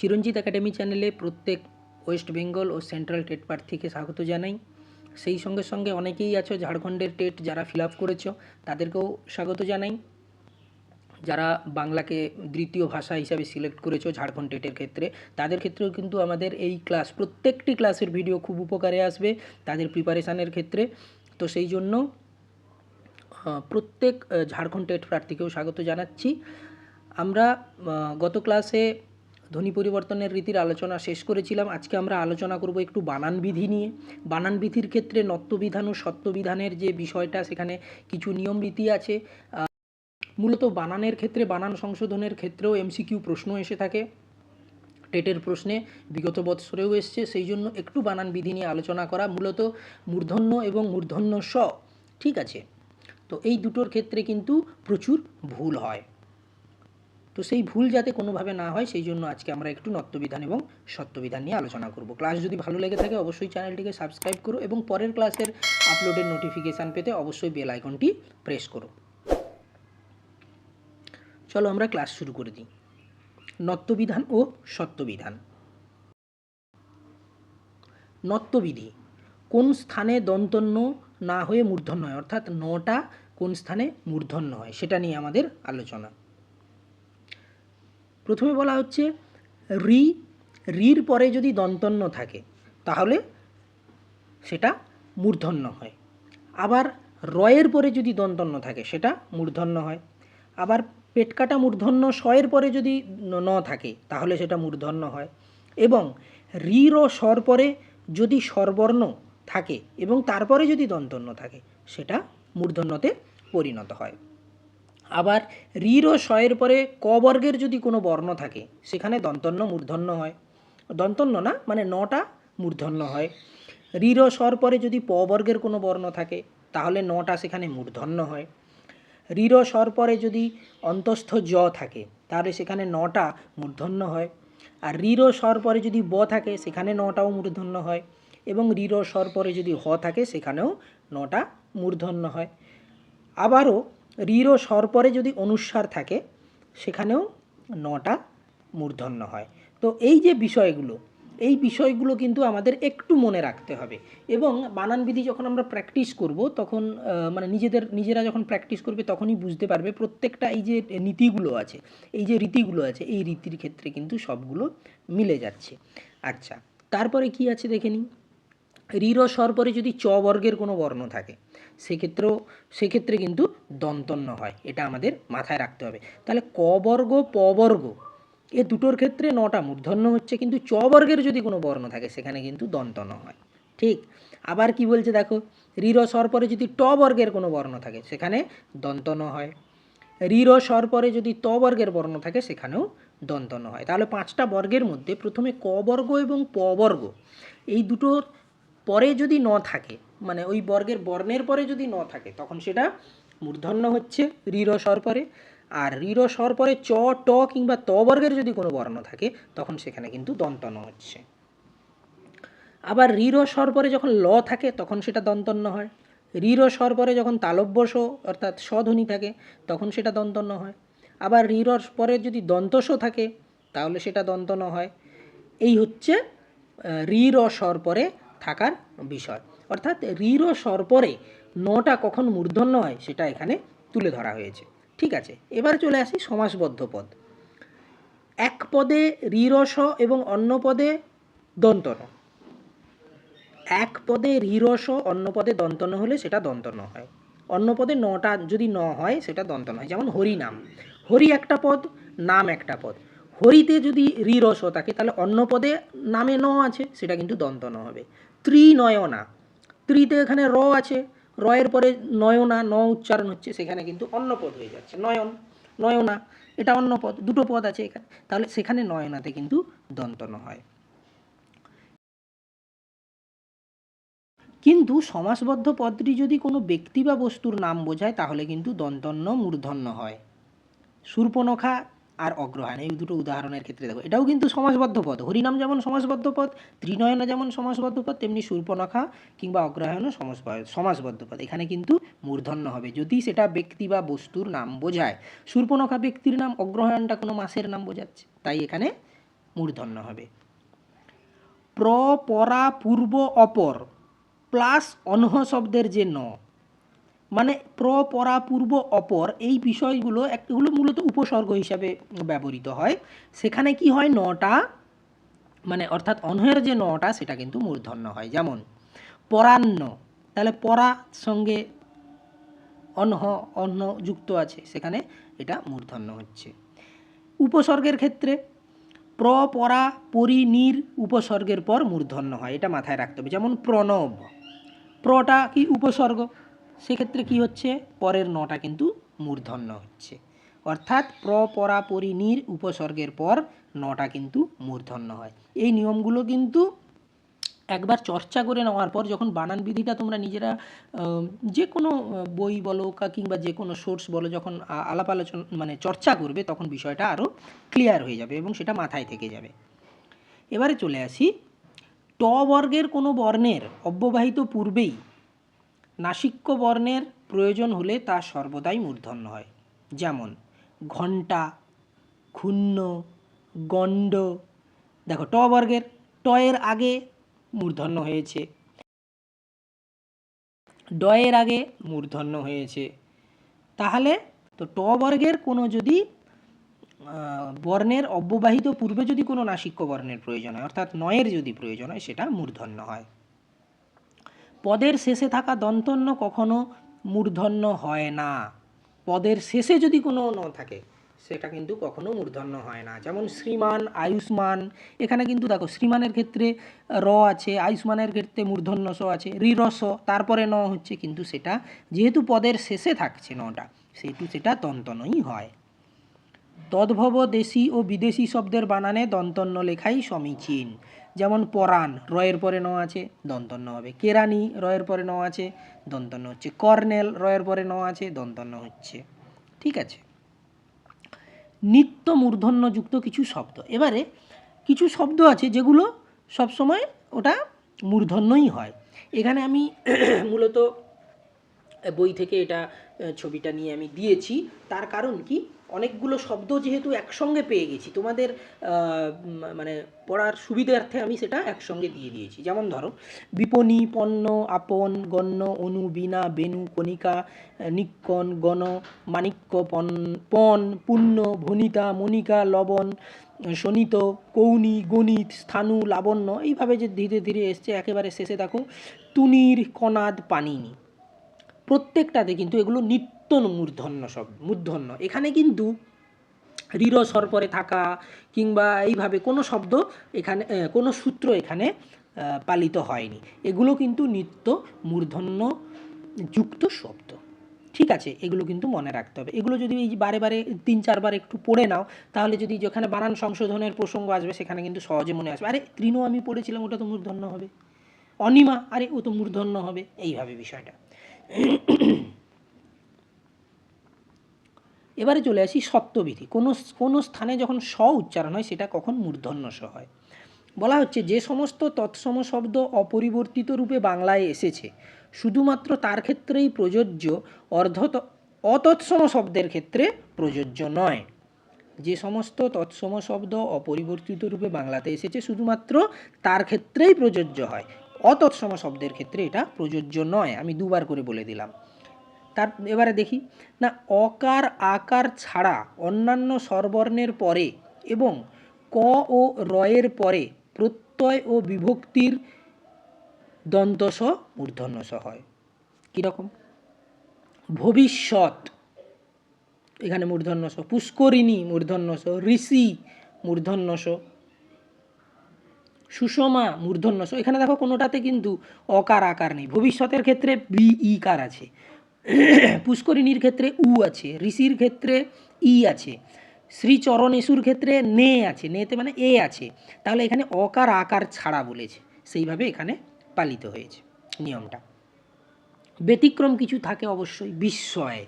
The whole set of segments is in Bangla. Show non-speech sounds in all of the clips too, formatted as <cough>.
চিরঞ্জিত একাডেমি চ্যানেলে প্রত্যেক ওয়েস্ট বেঙ্গল ও সেন্ট্রাল টেট প্রার্থীকে স্বাগত জানাই। সেই সঙ্গে সঙ্গে অনেকেই আছো ঝাড়খণ্ডের টেট যারা ফিল আপ করেছ, তাদেরকেও স্বাগত জানাই। যারা বাংলাকে দ্বিতীয় ভাষা হিসাবে সিলেক্ট করেছ ঝাড়খণ্ড টেটের ক্ষেত্রে, তাদের ক্ষেত্রেও কিন্তু আমাদের এই ক্লাস প্রত্যেকটি ক্লাসের ভিডিও খুব উপকারে আসবে তাদের প্রিপারেশানের ক্ষেত্রে। তো সেই জন্য প্রত্যেক ঝাড়খণ্ড টেট প্রার্থীকেও স্বাগত জানাচ্ছি। আমরা গত ক্লাসে ধ্বনি পরিবর্তনের রীতির আলোচনা শেষ করেছিলাম। আজকে আমরা আলোচনা করব একটু বানান বিধি নিয়ে। বানান বিধির ক্ষেত্রে নত্যবিধান ও সত্যবিধানের যে বিষয়টা, সেখানে কিছু নিয়ম রীতি আছে। মূলত বানানের ক্ষেত্রে, বানান সংশোধনের ক্ষেত্রেও এমসিকিউ প্রশ্ন এসে থাকে। টেটের প্রশ্নে বিগত বৎসরেও এসছে, সেই জন্য একটু বানান বিধি নিয়ে আলোচনা করা মূলত মূর্ধন্য এবং মূর্ধন্য স। ঠিক আছে? তো এই দুটোর ক্ষেত্রে কিন্তু প্রচুর ভুল হয়। তো সেই ভুল যাতে কোনোভাবে না হয়, সেই জন্য আজকে আমরা একটু নত্যবিধান এবং সত্যবিধান নিয়ে আলোচনা করব। ক্লাস যদি ভালো লেগে থাকে, অবশ্যই চ্যানেলটিকে সাবস্ক্রাইব করো এবং পরের ক্লাসের আপলোডের নোটিফিকেশান পেতে অবশ্যই বেল আইকনটি প্রেস করো। চলো আমরা ক্লাস শুরু করে দিই। নত্যবিধান ও সত্যবিধান। নত্যবিধি কোন স্থানে দন্তন্য না হয়ে মূর্ধন্য হয়? অর্থাৎ নটা কোন স্থানে মূর্ধন্য হয়? সেটা নিয়ে আমাদের আলোচনা। প্রথমে বলা হচ্ছে রি, রির পরে যদি দন্তন্য থাকে, তাহলে সেটা মূর্ধন্য হয়। আবার রয়ের পরে যদি দন্তন্য থাকে, সেটা মূর্ধন্য হয়। আবার পেটকাটা মূর্ধন্য স্বয়ের পরে যদি ন- থাকে, তাহলে সেটা মূর্ধন্য হয়। এবং রির ও স্বর পরে যদি স্বরবর্ণ থাকে এবং তারপরে যদি দন্তন্য থাকে, সেটা মূর্ধন্যতে পরিণত হয়। আবার রির ও শয়ের পরে ক বর্গের যদি কোনো বর্ণ থাকে, সেখানে দন্তন্য মূর্ধন্য হয়। দন্তন্য না মানে নটা মূর্ধন্য হয়। রির ও স্বর পরে যদি প বর্গের কোনো বর্ণ থাকে, তাহলে নটা সেখানে মূর্ধন্য হয়। ও স্বর পরে যদি অন্তস্থ জ থাকে, তাহলে সেখানে নটা মূর্ধন্য হয়। আর ও স্বর পরে যদি ব থাকে, সেখানে নটাও মূর্ধন্য হয়। এবং ও স্বর পরে যদি হ থাকে, সেখানেও নটা মূর্ধন্য হয়। আবারও রির ও স্বর পরে যদি অনুস্বার থাকে, সেখানেও নটা মূর্ধন্য হয়। তো এই যে বিষয়গুলো, এই বিষয়গুলো কিন্তু আমাদের একটু মনে রাখতে হবে। এবং বানান বিধি যখন আমরা প্র্যাকটিস করব, তখন মানে নিজেদের, নিজেরা যখন প্র্যাকটিস করবে, তখনই বুঝতে পারবে প্রত্যেকটা এই যে নীতিগুলো আছে, এই যে রীতিগুলো আছে, এই রীতির ক্ষেত্রে কিন্তু সবগুলো মিলে যাচ্ছে। আচ্ছা তারপরে কি আছে দেখে নিই? রির স্বর পরে যদি চ বর্গের কোনো বর্ণ থাকে সেক্ষেত্রেও, সেক্ষেত্রে কিন্তু দন্তন্য হয়। এটা আমাদের মাথায় রাখতে হবে। তাহলে ক বর্গ, প বর্গ, এ দুটোর ক্ষেত্রে নটা মূর্ধন্য হচ্ছে, কিন্তু চ বর্গের যদি কোনো বর্ণ থাকে, সেখানে কিন্তু দন্তন্য হয়। ঠিক? আবার কি বলছে দেখো? রির স্বর পরে যদি ট বর্গের কোনো বর্ণ থাকে, সেখানে দন্তন্য হয়। রির স্বর পরে যদি ত বর্গের বর্ণ থাকে, সেখানেও দন্তন্য হয়। তাহলে পাঁচটা বর্গের মধ্যে প্রথমে ক বর্গ এবং প বর্গ, এই দুটোর পরে যদি ন থাকে মানে ওই বর্গের বর্ণের পরে যদি ন থাকে, তখন সেটা মূর্ধন্য হচ্ছে রির স্বর পরে। আর রির স্বর পরে চ, ট কিংবা ত বর্গের যদি কোনো বর্ণ থাকে, তখন সেখানে কিন্তু দন্তন্য হচ্ছে। আবার রির স্বর পরে যখন ল থাকে, তখন সেটা দন্তন্য হয়। রির স্বর পরে যখন তালব্যস অর্থাৎ স্বধ্বনি থাকে, তখন সেটা দন্তন্য হয়। আবার রির পরে যদি দন্তস থাকে, তাহলে সেটা দন্তন্য হয়। এই হচ্ছে রির স্বর পরে থাকার বিষয়। অর্থাৎ রির স্বর পরে নটা কখন মূর্ধন্য হয় সেটা এখানে তুলে ধরা হয়েছে। ঠিক আছে, এবার চলে আসি সমাসবদ্ধ পদ। এক পদে রিরস এবং অন্য পদে দন্তন এক পদে রিরস অন্য পদে দন্তন হলে সেটা দন্তন হয়। অন্য পদে নটা যদি ন হয়, সেটা দন্তন হয়। যেমন হরি নাম। হরি একটা পদ, নাম একটা পদ। হরিতে যদি রিরস থাকে, তাহলে অন্য পদে নামে ন আছে, সেটা কিন্তু দন্তন হবে। ত্রিনয়না। ত্রিতে এখানে র আছে। রয়ের পরে নয়না, ন উচ্চারণ হচ্ছে, সেখানে কিন্তু অন্য পদ হয়ে যাচ্ছে। নয়ন, নয়না, এটা অন্য পদ দুটো পদ আছে এখানে। তাহলে সেখানে নয়নাতে কিন্তু দন্ত দন্তন হয়। কিন্তু সমাসবদ্ধ পদটি যদি কোনো ব্যক্তি বা বস্তুর নাম বোঝায়, তাহলে কিন্তু দন্তন্য মূর্ধন্য হয়। শূর্পনখা আর অগ্রহায়ণ। এই দুটো উদাহরণের ক্ষেত্রে দেখো, এটাও কিন্তু সমাসবদ্ধ পদ। হরিনাম যেমন সমাসবদ্ধ পদ, ত্রিনয়না যেমন সমাসবদ্ধ পদ, তেমনি শূর্পনখা কিংবা অগ্রহায়ণও সমাস সমাসবদ্ধ পদ। এখানে কিন্তু মূর্ধন্য হবে। যদি সেটা ব্যক্তি বা বস্তুর নাম বোঝায় শূর্পনখা ব্যক্তির নাম, অগ্রহায়ণটা কোনো মাসের নাম বোঝাচ্ছে, তাই এখানে মূর্ধন্য হবে। প্র, পরা, পূর্ব, অপর, প্লাস অনহ শব্দের যে ন মানে প্র, পরা, পূর্ব, অপর এই বিষয়গুলো এগুলো মূলত উপসর্গ হিসাবে ব্যবহৃত হয়। সেখানে কি হয়? নটা মানে অর্থাৎ অনহের যে নটা সেটা কিন্তু মূর্ধন্য হয়। যেমন, পরান্ন, তাহলে পরা সঙ্গে অনহ অন্য যুক্ত আছে, সেখানে এটা মূর্ধন্য হচ্ছে। উপসর্গের ক্ষেত্রে প্র, পরা, পরি, নির উপসর্গের পর মূর্ধন্য হয়, এটা মাথায় রাখতে হবে। যেমন প্রণব, প্রটা কি উপসর্গ? সেক্ষেত্রে কি হচ্ছে? পরের নটা কিন্তু মূর্ধন্য হচ্ছে। অর্থাৎ প্র পরা পরি নির উপসর্গের পর নটা কিন্তু মূর্ধন্য হয়। এই নিয়মগুলো কিন্তু একবার চর্চা করে নেওয়ার পর যখন বানান বিধিটা তোমরা নিজেরা যে কোনো বই বলো কিংবা যে কোনো সোর্স বলো যখন আলাপ আলোচনা মানে চর্চা করবে তখন বিষয়টা আরও ক্লিয়ার হয়ে যাবে এবং সেটা মাথায় থেকে যাবে। এবারে চলে আসি। ট বর্গের কোনো বর্ণের অব্যবহিত পূর্বেই নাসিক্য বর্ণের প্রয়োজন হলে তা সর্বদাই মূর্ধন্য হয়। যেমন, ঘণ্টা, ক্ষুণ্ণ, গণ্ড। দেখো, ট বর্গের, ট এর আগে মূর্ধন্য হয়েছে। ড এর আগে মূর্ধন্য হয়েছে। তাহলে, তো ট বর্গের কোনো যদি বর্ণের অব্যবাহিত পূর্বে যদি কোনো নাসিক্য বর্ণের প্রয়োজন হয়, অর্থাৎ নয়ের যদি প্রয়োজন হয়, সেটা মূর্ধন্য হয়। পদের শেষে থাকা দন্তন্য কখনো মূর্ধন্য হয় না। পদের শেষে যদি কোনো ন থাকে, সেটা কিন্তু কখনো মূর্ধন্য হয় না। যেমন শ্রীমান, আয়ুষ্মান, এখানে কিন্তু দেখো, শ্রীমানের ক্ষেত্রে র আছে, আয়ুষ্মানের ক্ষেত্রে মূর্ধন্য স আছে রিরস তারপরে ন হচ্ছে, কিন্তু সেটা যেহেতু পদের শেষে থাকছে নটা, সেহেতু সেটা দন্তনই হয়। তদ্ভব দেশি ও বিদেশি শব্দের বানানে দন্তন্য লেখাই সমীচীন। যেমন পরাণ, রয়ের পরে ন আছে, দন্তন্য হবে। কেরানি রয়ের পরে ন আছে, দন্তন্য হচ্ছে কর্নেল রয়ের পরে ন আছে, দন্তন্য হচ্ছে। ঠিক আছে? নিত্য মূর্ধন্যযুক্ত কিছু শব্দ। এবারে কিছু শব্দ আছে যেগুলো সবসময় ওটা মূর্ধন্যই হয়। এখানে আমি <clears throat> মূলত বই থেকে এটা ছবিটা নিয়ে আমি দিয়েছি। তার কারণ কি? অনেকগুলো শব্দ যেহেতু একসঙ্গে পেয়ে গেছি তোমাদের মানে পড়ার সুবিধার্থে আমি সেটা একসঙ্গে দিয়ে দিয়েছি। যেমন ধরো বিপণী পণ্য আপন গণ্য অনু বিনা বেনু কণিকা আহ, নিক্কণ গণ মাণিক্য পণ পণ পুণ্য ভনিতা মণিকা লবণ শোণিত কৌনি গণিত স্থানু লাবণ্য এইভাবে যে ধীরে ধীরে এসছে একেবারে শেষে দেখো তুনির কনাদ পানিনি প্রত্যেকটাতে কিন্তু এগুলো নিত্য মূর্ধন্য সব, মূর্ধন্য। এখানে কিন্তু রির স্বর পরে থাকা কিংবা এইভাবে কোনো শব্দ এখানে কোনো সূত্র এখানে পালিত হয়নি। এগুলো কিন্তু নিত্য মূর্ধন্য যুক্ত শব্দ। ঠিক আছে? এগুলো কিন্তু মনে রাখতে হবে। এগুলো যদি এই বারে বারে, তিন চারবার একটু পড়ে নাও, তাহলে যদি যেখানে বানান সংশোধনের প্রসঙ্গ আসবে, সেখানে কিন্তু সহজে মনে আসবে। আরে, তৃণ আমি পড়েছিলাম, ওটা তো মূর্ধন্য হবে। অনিমা, আরে, ও তো মূর্ধন্য হবে। এইভাবে বিষয়টা। এবারে চলে আসি সত্যবিধি কোনো কোনো স্থানে যখন স উচ্চারণ হয়, সেটা কখন মূর্ধন্য স হয়? বলা হচ্ছে যে সমস্ত তৎসম শব্দ অপরিবর্তিত রূপে বাংলায় এসেছে। শুধুমাত্র তার ক্ষেত্রেই প্রযোজ্য, অর্ধ অতৎসম শব্দের ক্ষেত্রে প্রযোজ্য নয়। যে সমস্ত তৎসম শব্দ অপরিবর্তিত রূপে বাংলাতে এসেছে, শুধুমাত্র তার ক্ষেত্রেই প্রযোজ্য হয়। অতৎসম শব্দের ক্ষেত্রে এটা প্রযোজ্য নয়। আমি দুবার করে বলে দিলাম। তার এবারে দেখি, না, অকার আকার ছাড়া অন্যান্য স্বরবর্ণের পরে এবং ক ও রয়ের পরে প্রত্যয় ও বিভক্তির দন্তস মূর্ধন্যস হয়। কীরকম ভবিষ্যৎ, এখানে মূর্ধন্যস পুষ্করিণী মূর্ধন্যস ঋষি মূর্ধন্যস সুষমা মূর্ধন্যস এখানে দেখো কোনোটাতে কিন্তু অকার আকার নেই। ভবিষ্যতের ক্ষেত্রে বি, ই, কার আছে। পুষ্করিণীর ক্ষেত্রে উ আছে, ঋষির ক্ষেত্রে ই আছে, শ্রীচরণেশুর ক্ষেত্রে নে আছে, নেতে মানে এ আছে। তাহলে এখানে অকার আকার ছাড়া বলেছে, সেইভাবে এখানে পালিত হয়েছে নিয়মটা। ব্যতিক্রম কিছু থাকে অবশ্যই, বিস্ময়।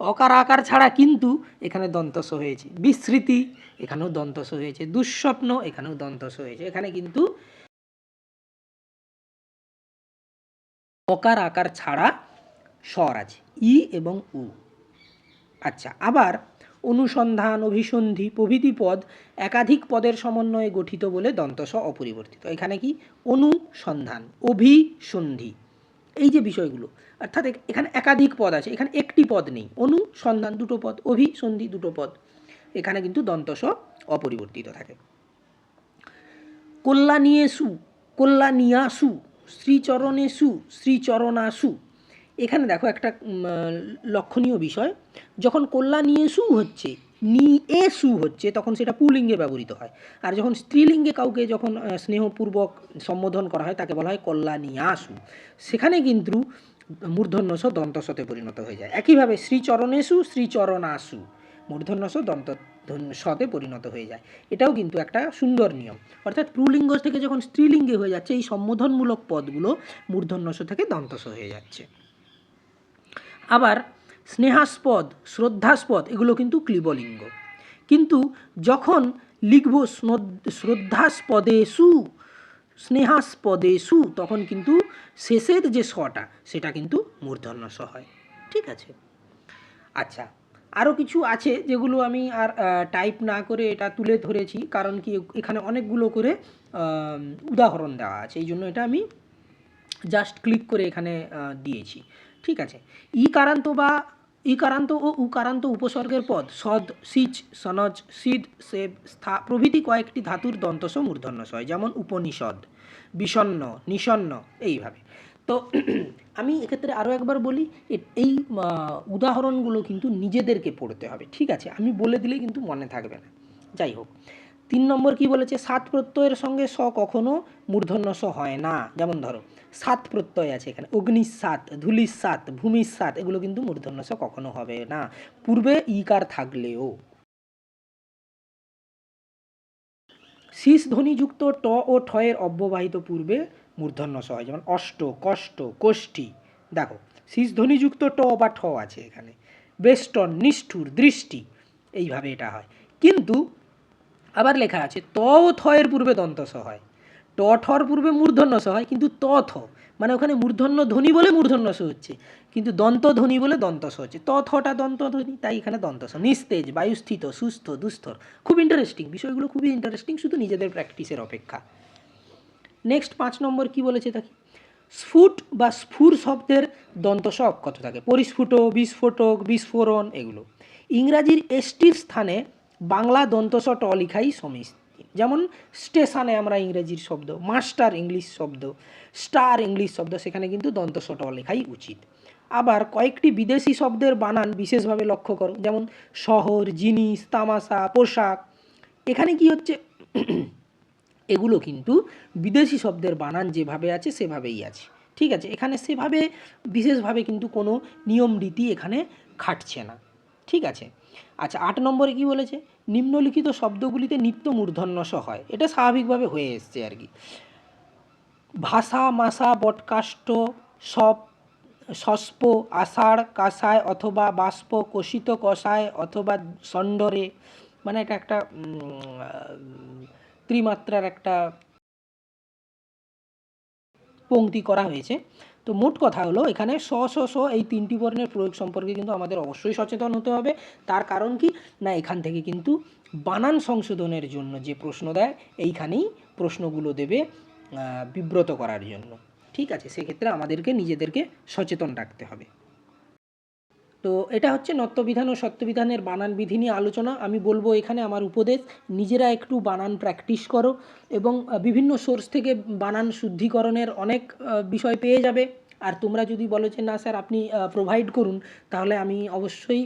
অকার আকার ছাড়া কিন্তু এখানে দন্তস হয়েছে, বিস্মৃতি এখানেও দন্তস হয়েছে, দুঃস্বপ্ন এখানেও দন্তস হয়েছে, এখানে কিন্তু অকার আকার ছাড়া স্বর আছে, ই এবং উ। আচ্ছা আবার অনুসন্ধান, অভিসন্ধি, প্রভৃতি পদ একাধিক পদের সমন্বয়ে গঠিত বলে দন্তস অপরিবর্তিত। এখানে কি? অনুসন্ধান, অভিসন্ধি। এই যে বিষয়গুলো, অর্থাৎ এখানে একাধিক পদ আছে, এখানে একটি পদ নেই। অনুসন্ধান দুটো পদ, অভিসন্ধি দুটো পদ। এখানে কিন্তু দন্তস অপরিবর্তিত থাকে। কল্যাণীয়েসু, কল্যাণিয়াসু, শ্রীচরণেসু, শ্রীচরণাসু। এখানে দেখো একটা লক্ষণীয় বিষয়। যখন কল্যাণীয়েসু হচ্ছে, নি এ সু হচ্ছে, তখন সেটা পুলিঙ্গে ব্যবহৃত হয়। আর যখন স্ত্রীলিঙ্গে কাউকে যখন স্নেহপূর্বক সম্বোধন করা হয়, তাকে বলা হয় কল্যাণিয়াসু। সেখানে কিন্তু মূর্ধন্যস দন্তসতে পরিণত হয়ে যায়। একইভাবে শ্রীচরণেসু, শ্রীচরণাসু মূর্ধন্যস দন্ত সতে পরিণত হয়ে যায়। এটাও কিন্তু একটা সুন্দর নিয়ম। অর্থাৎ পুলিঙ্গ থেকে যখন স্ত্রীলিঙ্গে হয়ে যাচ্ছে, এই সম্বোধনমূলক পদগুলো মূর্ধন্যস থেকে দন্তস হয়ে যাচ্ছে। আবার স্নেহাস্পদ, শ্রদ্ধাস্পদ, এগুলো কিন্তু ক্লিবলিঙ্গ। কিন্তু যখন লিখব শ্রদ্ধাস্পদে সু স্নেহাস্পদে সু তখন কিন্তু শেষের যে স্বটা, সেটা কিন্তু মূর্ধন্য স হয়। ঠিক আছে? আচ্ছা আরও কিছু আছে যেগুলো আমি আর টাইপ না করে এটা তুলে ধরেছি, কারণ কি এখানে অনেকগুলো করে উদাহরণ দেওয়া আছে, এই জন্য এটা আমি জাস্ট ক্লিক করে এখানে দিয়েছি। ঠিক আছে। ই কারান্ত বা ই কারান্ত ও উ কারান্ত উপসর্গের পদ সদ, সিচ, সনজ, সিদ, সেব, স্থা প্রভৃতি কয়েকটি ধাতুর দন্তস মূর্ধন্যস হয় যেমন উপনিষদ, বিষণ্ন, নিষণ্ন, এইভাবে। তো <clears throat> আমি এক্ষেত্রে আরও একবার বলি এই উদাহরণগুলো কিন্তু নিজেদেরকে পড়তে হবে, ঠিক আছে? আমি বলে দিলে কিন্তু মনে থাকবে না। যাই হোক তিন নম্বর কি বলেছে? সাত প্রত্যয়ের সঙ্গে স কখনো মূর্ধন্য স হয় না। যেমন ধরো, সাত প্রত্যয় আছে এখানে অগ্নির সাত ধুলির সাত ভূমির সাত এগুলো কিন্তু মূর্ধন্য স কখনো হবে না। পূর্বে ইকার থাকলেও। শীষ ধ্বনিযুক্ত ট ও ঠয়ের অব্যবাহিত পূর্বে মূর্ধন্য স হয়, যেমন অষ্ট, কষ্ট, কোষ্ঠী। দেখো শীষ ধ্বনিযুক্ত ট বা ঠ আছে এখানে। বেষ্টন, নিষ্ঠুর, দৃষ্টি, এইভাবে এটা হয়। কিন্তু আবার লেখা আছে ত ও থয়ের পূর্বে দন্তস হয়। ট ঠর পূর্বে মূর্ধন্যস হয়, কিন্তু ত থ মানে ওখানে মূর্ধন্য ধ্বনি বলে মূর্ধন্য স হচ্ছে, কিন্তু দন্ত ধ্বনি বলে দন্তস হচ্ছে। ত থটা দন্ত ধ্বনি, তাই এখানে দন্তস নিস্তেজ, বায়ুস্থিত, সুস্থ দুস্থর খুব ইন্টারেস্টিং বিষয়গুলো খুবই ইন্টারেস্টিং শুধু নিজেদের প্র্যাকটিসের অপেক্ষা। নেক্সট পাঁচ নম্বর কি বলেছে তাকে? স্ফুট বা স্ফুর শব্দের দন্তস অক্ষত থাকে। পরিস্ফুট, বিস্ফোটক, বিস্ফোরণ, এগুলো। ইংরাজির এসটির স্থানে বাংলা দন্তস ট লিখাই সমীচীন যেমন স্টেশনে আমরা ইংরেজির শব্দ, মাস্টার ইংলিশ শব্দ, স্টার ইংলিশ শব্দ, সেখানে কিন্তু দন্তস ট লেখাই উচিত। আবার কয়েকটি বিদেশি শব্দের বানান বিশেষভাবে লক্ষ্য করো, যেমন শহর, জিনিস, তামাশা, পোশাক। এখানে কি হচ্ছে? এগুলো কিন্তু বিদেশি শব্দের বানান যেভাবে আছে, সেভাবেই আছে। ঠিক আছে? এখানে সেভাবে, বিশেষভাবে কিন্তু কোনো নিয়ম রীতি এখানে খাটছে না। ঠিক আছে? আচ্ছা আট নম্বরে কি বলেছে? নিম্নলিখিত শব্দগুলিতে নিত্য মূর্ধন্যস হয়। এটা স্বাভাবিকভাবে হয়ে এসছে আর কি। ভাষা, মাসা বটকাষ্ট সব সস্প, আষাঢ় কাসায় অথবা বাষ্প, কষিত কষায় অথবা সন্ডরে মানে এটা একটা ত্রিমাত্রার একটা পংক্তি করা হয়েছে। তো মোট কথা হলো, এখানে স স স এই তিনটি বর্ণের প্রয়োগ সম্পর্কে কিন্তু আমাদের অবশ্যই সচেতন হতে হবে। তার কারণ কি? না, এখান থেকে কিন্তু বানান সংশোধনের জন্য যে প্রশ্ন দেয়, এইখানেই প্রশ্নগুলো দেবে বিব্রত করার জন্য। ঠিক আছে, সেক্ষেত্রে আমাদেরকে, নিজেদেরকে সচেতন রাখতে হবে। তো এটা হচ্ছে নত্যবিধান ও সত্যবিধানের বানান বিধি নিয়ে আলোচনা। আমি বলব এখানে আমার উপদেশ, নিজেরা একটু বানান প্র্যাকটিস করো এবং বিভিন্ন সোর্স থেকে বানান শুদ্ধিকরণের অনেক বিষয় পেয়ে যাবে। আর তোমরা যদি বলো যে, না স্যার, আপনি প্রোভাইড করুন, তাহলে আমি অবশ্যই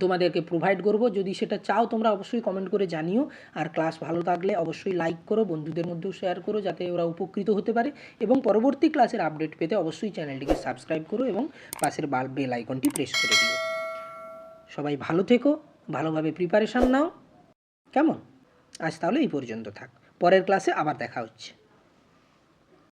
তোমাদেরকে প্রোভাইড করব। যদি সেটা চাও, তোমরা অবশ্যই কমেন্ট করে জানিও। আর ক্লাস ভালো থাকলে অবশ্যই লাইক করো, বন্ধুদের মধ্যেও শেয়ার করো, যাতে ওরা উপকৃত হতে পারে। এবং পরবর্তী ক্লাসের আপডেট পেতে অবশ্যই চ্যানেলটিকে সাবস্ক্রাইব করো এবং পাশের বাল আইকনটি প্রেস করে দিও। সবাই ভালো থেকো, ভালোভাবে প্রিপারেশান নাও। কেমন? আজ তাহলে এই পর্যন্ত থাক। পরের ক্লাসে আবার দেখা হচ্ছে।